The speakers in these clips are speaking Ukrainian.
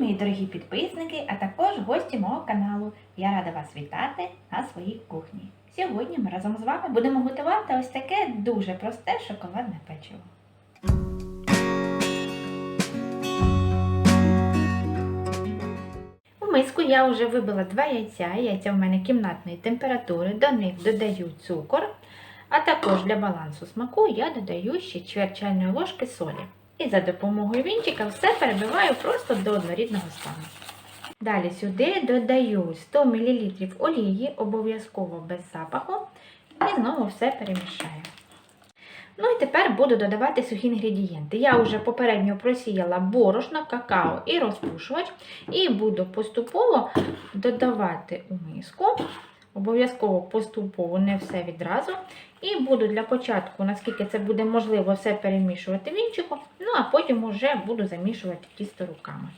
мої дорогі підписники, а також гості мого каналу. Я рада вас вітати на своїй кухні. Сьогодні ми разом з вами будемо готувати ось таке дуже просте шоколадне печиво. У миску я вже вибила два яйця. Яйця в мене кімнатної температури. До них додаю цукор, а також для балансу смаку я додаю ще чверть чайної ложки солі. І за допомогою вінчика все перебиваю просто до однорідного стану. Далі сюди додаю 100 мл олії, обов'язково без запаху, і знову все перемішаю. Ну і тепер буду додавати сухі інгредієнти. Я вже попередньо просіяла борошно, какао і розпушувач, і буду поступово додавати у миску. Обов'язково поступово, не все відразу. І буду для початку, наскільки це буде можливо, все перемішувати вінчиком, ну а потім вже буду замішувати тісто руками.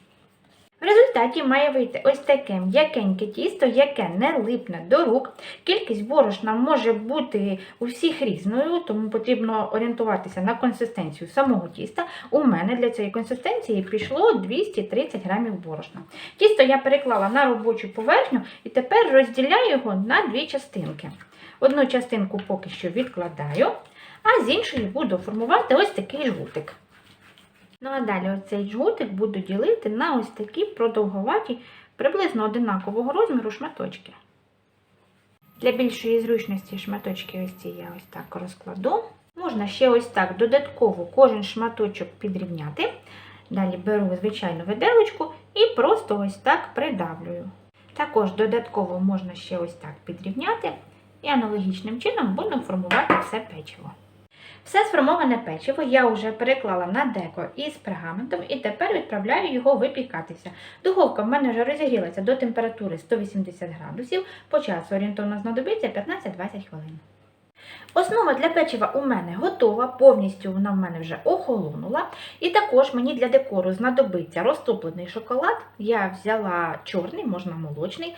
В результаті має вийти ось таке м'якеньке тісто, яке не липне до рук. Кількість борошна може бути у всіх різною, тому потрібно орієнтуватися на консистенцію самого тіста. У мене для цієї консистенції пішло 230 грамів борошна. Тісто я переклала на робочу поверхню і тепер розділяю його на дві частинки. Одну частинку поки що відкладаю, а з іншої буду формувати ось такий жгутик. Ну а далі оцей жгутик буду ділити на ось такі продовгуваті, приблизно одинакового розміру шматочки. Для більшої зручності шматочки ось ці я ось так розкладу. Можна ще ось так додатково кожен шматочок підрівняти. Далі беру звичайну виделочку і просто ось так придавлюю. Також додатково можна ще ось так підрівняти і аналогічним чином буду формувати все печиво. Все сформоване печиво я вже переклала на деко із пергаментом і тепер відправляю його випікатися. Духовка в мене вже розігрілася до температури 180 градусів, по часу орієнтовно знадобиться 15-20 хвилин. Основа для печива у мене готова, повністю вона в мене вже охолонула. І також мені для декору знадобиться розтоплений шоколад. Я взяла чорний, можна молочний,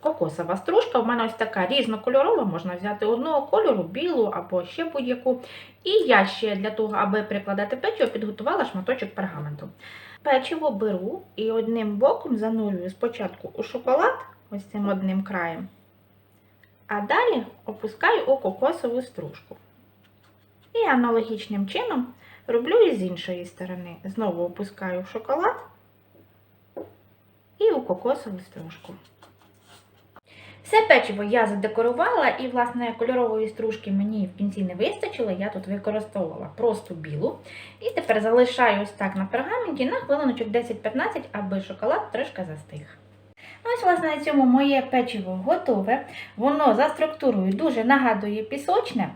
кокосова стружка. У мене ось така різнокольорова, можна взяти одного кольору, білу або ще будь-яку. І я ще для того, аби прикладати печиво, підготувала шматочок пергаменту. Печиво беру і одним боком занурюю спочатку у шоколад, ось цим одним краєм. А далі опускаю у кокосову стружку. І аналогічним чином роблю і з іншої сторони. Знову опускаю в шоколад і у кокосову стружку. Все печиво я задекорувала, і, власне, кольорової стружки мені в кінці не вистачило, я тут використовувала просто білу. І тепер залишаю ось так на пергаменті на хвилиночок 10-15, аби шоколад трошки застиг. Ось, власне, на цьому моє печиво готове. Воно за структурою дуже нагадує пісочне.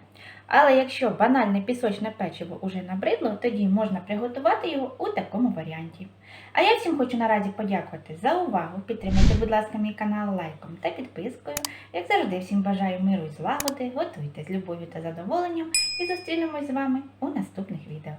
Але якщо банальне пісочне печиво уже набридло, тоді можна приготувати його у такому варіанті. А я всім хочу наразі подякувати за увагу. Підтримайте, будь ласка, мій канал лайком та підпискою. Як завжди, всім бажаю миру і злагоди, готуйте з любов'ю та задоволенням і зустрінемось з вами у наступних відео.